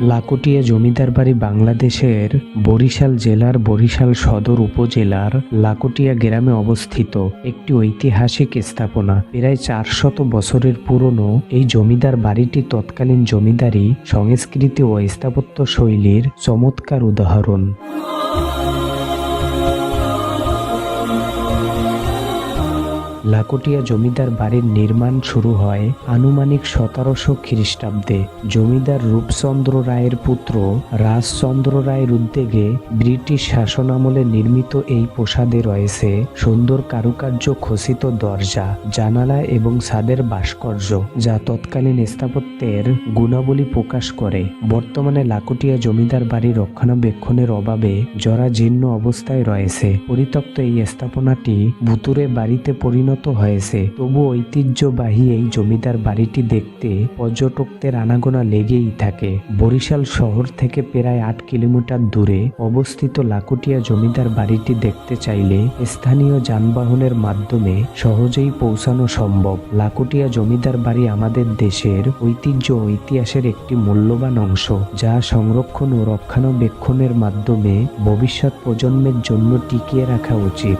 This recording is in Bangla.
লাকুটিয়া জমিদার বাড়ি বাংলাদেশের বরিশাল জেলার বরিশাল সদর উপজেলার লাকুটিয়া গ্রামে অবস্থিত একটি ঐতিহাসিক স্থাপনা। প্রায় চারশত বছরের পুরনো এই জমিদার বাড়িটি তৎকালীন জমিদারি, সংস্কৃতি ও স্থাপত্য শৈলীর চমৎকার উদাহরণ। লাকুটিয়া জমিদার বাড়ির নির্মাণ শুরু হয় আনুমানিক সতেরোশো খ্রিস্টাব্দে। জমিদার রূপচন্দ্র রায়ের পুত্র রাজচন্দ্র রায়ের উদ্যোগে ব্রিটিশ শাসনামলে নির্মিত এই প্রাসাদে রয়েছে সুন্দর কারুকার্য খচিত দরজা, জানালা এবং ছাদের ভাস্কর্য, যা তৎকালীন স্থাপত্যের গুণাবলী প্রকাশ করে। বর্তমানে লাকুটিয়া জমিদার বাড়ি রক্ষণাবেক্ষণের অভাবে জরাজীর্ণ অবস্থায় রয়েছে। পরিত্যক্ত এই স্থাপনাটি ভুতুরে বাড়িতে পরিণত হয়েছে। তবু ঐতিহ্যবাহী এই জমিদার বাড়িটি দেখতে পর্যটকদের আনাগোনা লেগেই থাকে। বরিশাল শহর থেকে প্রায় আট কিলোমিটার দূরে অবস্থিত লাকুটিয়া জমিদার বাড়িটি দেখতে চাইলে স্থানীয় যানবাহনের মাধ্যমে সহজেই পৌঁছানো সম্ভব। লাকুটিয়া জমিদার বাড়ি আমাদের দেশের ঐতিহ্য ইতিহাসের একটি মূল্যবান অংশ, যা সংরক্ষণ ও রক্ষণাবেক্ষণের মাধ্যমে ভবিষ্যৎ প্রজন্মের জন্য টিকিয়ে রাখা উচিত।